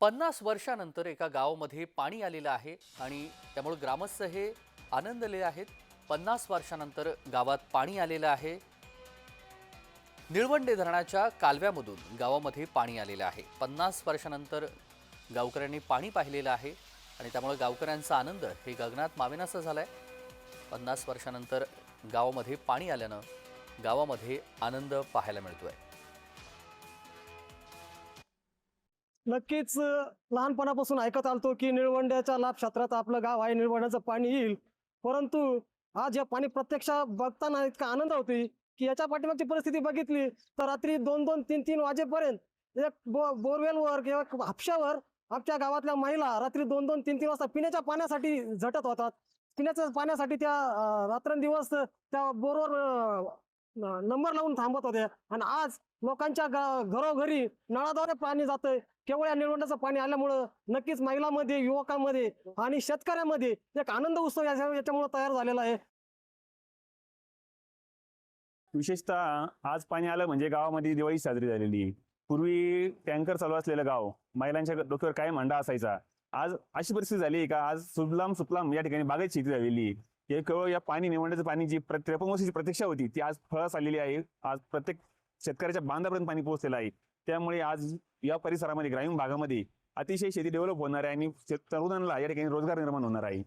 पन्नास वर्षानंतर एका गावामध्ये पाणी आलेलं आहे आणि त्यामुळे ग्रामस्थ हे आनंदले आहेत. पन्नास वर्षानंतर गावात पाणी आलेलं आहे. निळवंडे धरणाच्या कालव्यामधून गावामध्ये पाणी आलेलं आहे. पन्नास वर्षानंतर गावकऱ्यांनी पाणी पाहिलेलं आहे आणि त्यामुळे गावकऱ्यांचा आनंद हे गगनात मावेनासा झाला आहे पन्नास वर्षानंतर गावामध्ये पाणी आल्यानं गावामध्ये आनंद पाहायला मिळतो आहे नक्कीच लहानपणापासून ऐकत आलतो की निळवंड्याच्या लाभ क्षेत्रात आपलं गाव आहे निळवंड्याचं पाणी येईल. परंतु आज या पाणी प्रत्यक्ष बघताना इतका आनंद होती की याच्या पाठीमागची परिस्थिती बघितली तर रात्री दोन दोन तीन तीन वाजेपर्यंत एक बो बोरवेलवर किंवा हापशावर आमच्या गावातल्या महिला रात्री दोन दोन तीन तीन वाजता पिण्याच्या पाण्यासाठी झटत होतात. पिण्याच्या पाण्यासाठी त्या रात्रंदिवस त्या बोरवर नंबर लावून थांबत होत्या आणि आज लोकांच्या घरोघरी नळाद्वारे पाणी जातंय. केवळ या निळवंडाचं पाणी आल्यामुळं नक्कीच महिलांमध्ये युवकांमध्ये आणि शेतकऱ्यांमध्ये एक आनंद उत्सव याच्यामुळे तयार झालेला आहे. विशेषतः आज पाणी आलं म्हणजे गावामध्ये दिवाळी साजरी झालेली. आहे. पूर्वी टँकर चालू असलेलं गाव महिलांच्या डोक्यावर काय मांडा असायचा. आज अशी परिस्थिती झाली का? आज सुफलाम सुफलाम या ठिकाणी बागायत शेती झालेली. हे केवळ या पाणी निवडण्याचं पाणी जी प्र- त्रेपन्न वर्षाची प्रतीक्षा होती ती आज फळास आलेली आहे. आज प्रत्येक शेतकऱ्याच्या बांधापर्यंत पाणी पोहोचलेलं आहे. त्यामुळे आज या परिसरामध्ये ग्रामीण भागामध्ये अतिशय शेती डेव्हलप होणार आहे आणि तरुणांना या ठिकाणी रोजगार निर्माण होणार आहे.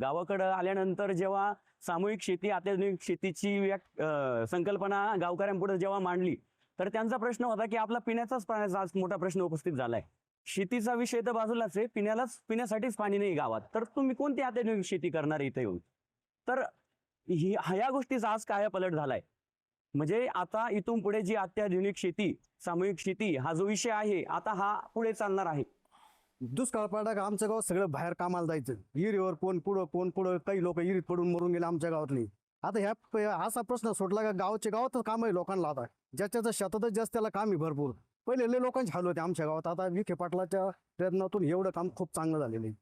गावाकडं आल्यानंतर जेव्हा सामूहिक शेती अत्याधुनिक शेतीची व्याक- संकल्पना गावकऱ्यांपुढे जेव्हा मांडली तर त्यांचा प्रश्न होता की आपला पिण्याचाच पाण्याचा आज मोठा प्रश्न उपस्थित झालाय. शेतीचा विषय तर बाजूलाच आहे. पिण्यालाच पिण्यासाठीच पाणी नाही गावात. तर तुम्ही कोणती आधुनिक शेती करणार इथे येऊन? तर ही ह्या गोष्टीचा आज काय पलट झालाय. म्हणजे आता इथून पुढे जी अत्याधुनिक शेती सामूहिक शेती हा जो विषय आहे आता हा पुढे चालणार आहे. दुष्काळ पडला का आमचं गाव सगळं बाहेर कामाला जायचं. हिरीवर कोण पुढं कोण पुढं काही लोक विहिरीत पडून मरून गेले आमच्या गावातली. आता ह्या असा प्रश्न सोडला का गावचे गावातच काम आहे लोकांना आता. ज्याच्या शेतातच जास्त त्याला काम आहे भरपूर. पहिले लय लोकांचे हाल होते आमच्या गावात. आता विखे पाटलाच्या प्रयत्नातून एवढं काम खूप चांगलं झालेलं आहे.